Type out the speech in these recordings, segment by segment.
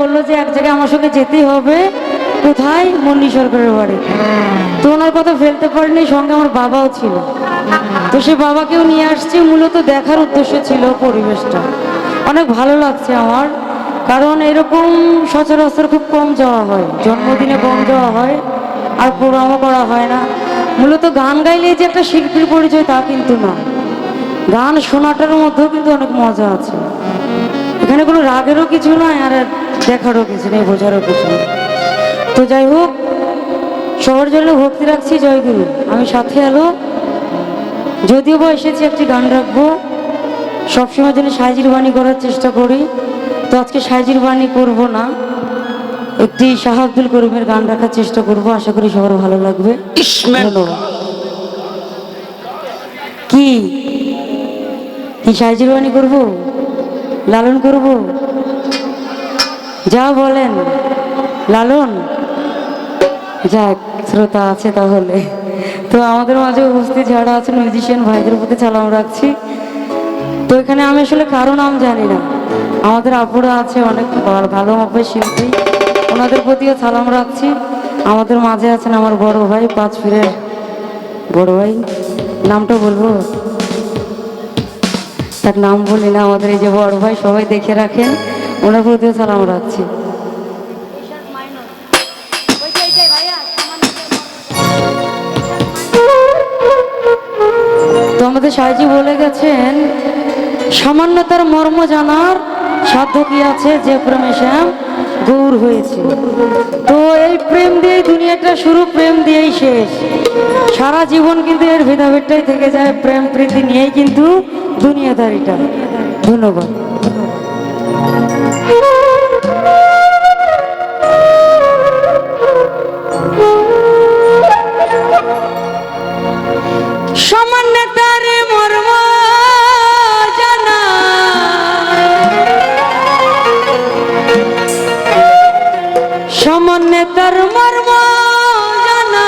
বলল যে এক জায়গায় আমার সঙ্গে যেতেই হবে। কোথায়? মন্ডি সরকারের বাড়ি। তো ওনার কথা ফেলতে পারিনি, সঙ্গে আমার বাবাও ছিল। তো সে বাবাকেও নিয়ে আসছি, মূলত দেখার উদ্দেশ্য ছিল পরিবেশটা। অনেক ভালো লাগছে আমার, কারণ এরকম সচরাচর খুব কম যাওয়া হয়। জন্মদিনে কম যাওয়া হয়, আর প্রোগ্রামও করা হয় না। মূলত গান গাইলে যে একটা শিল্পীর পরিচয় তা কিন্তু না। গান শোনাটার মধ্যেও কিন্তু অনেক মজা আছে। এখানে কোনো রাগেরও কিছু নয় আর দেখারও কিছু নেই বোঝারও কিছু নেই। তো যাই হোক সবার জন্য ভক্তি রাখছি জয়গুরু আমি সাথে এলো যদিও বা এসেছি একটি গান রাখব। সবসময় জন্য সাইজির বাণী করার চেষ্টা করি। তো আজকে সাইজির বাণী করব না। একটি শাহ আব্দুল করিমের গান রাখার চেষ্টা করব। আশা করি সবার ভালো লাগবে। কি? কি সাইজির বাণী করব? লালন করব? যা বলেন, লালন। যাক, শ্রোতা আছে তাহলে। তো আমাদের মাঝে উপস্থিত যারা আছেন মিউজিশিয়ান ভাইদের প্রতি সালাম রাখছি। তো এখানে আমি আসলে কারও নাম জানি না। আমাদের আপুরা আছে অনেক ভালো মাপের শিল্পী। ওনাদের প্রতিও সালাম রাখছি। আমাদের মাঝে আছেন আমার বড় ভাই পাঁচ ফিরের বড় ভাই। নামটা বলব? তার নাম বলি না, আমাদের এই যে বড় ভাই, সবাই দেখে রাখেন। ওনার প্রতিও সালাম রাখছি। তো আমাদের সাহায্য বলে গেছেন, সামান্যতার মর্ম জানার সাধ্য কি আছে? যে প্রেমে শ্যাম গৌর হয়েছে। তো এই প্রেম দিয়েই দুনিয়াটা শুরু, প্রেম দিয়েই শেষ। সারা জীবন কিন্তু এর ভেদাভেদটাই থেকে যায়, প্রেম প্রীতি নিয়েই কিন্তু দুনিয়াদারিটা। ধন্যবাদ। জানা। সামান্যতার মর্ম জানা।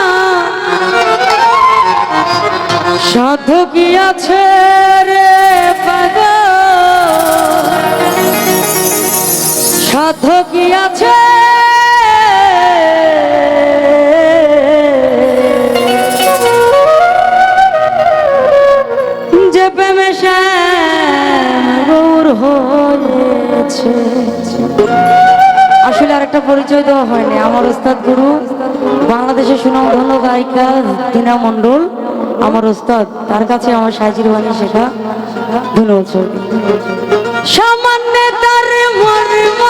সাধু কি আছে রে। সাধু কি আছে? যে প্রেমে গৌর হয়েছে। আসলে আরেকটা পরিচয় দেওয়া হয়নি। আমার ওস্তাদ গুরু বাংলাদেশের সুনামধন্য গায়িকা দিনা মণ্ডল। আমার ওস্তাদ, তার কাছে আমার সাজির বাণী শেখা। ধন্যবাদ সামান্য তার মর্ম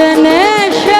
না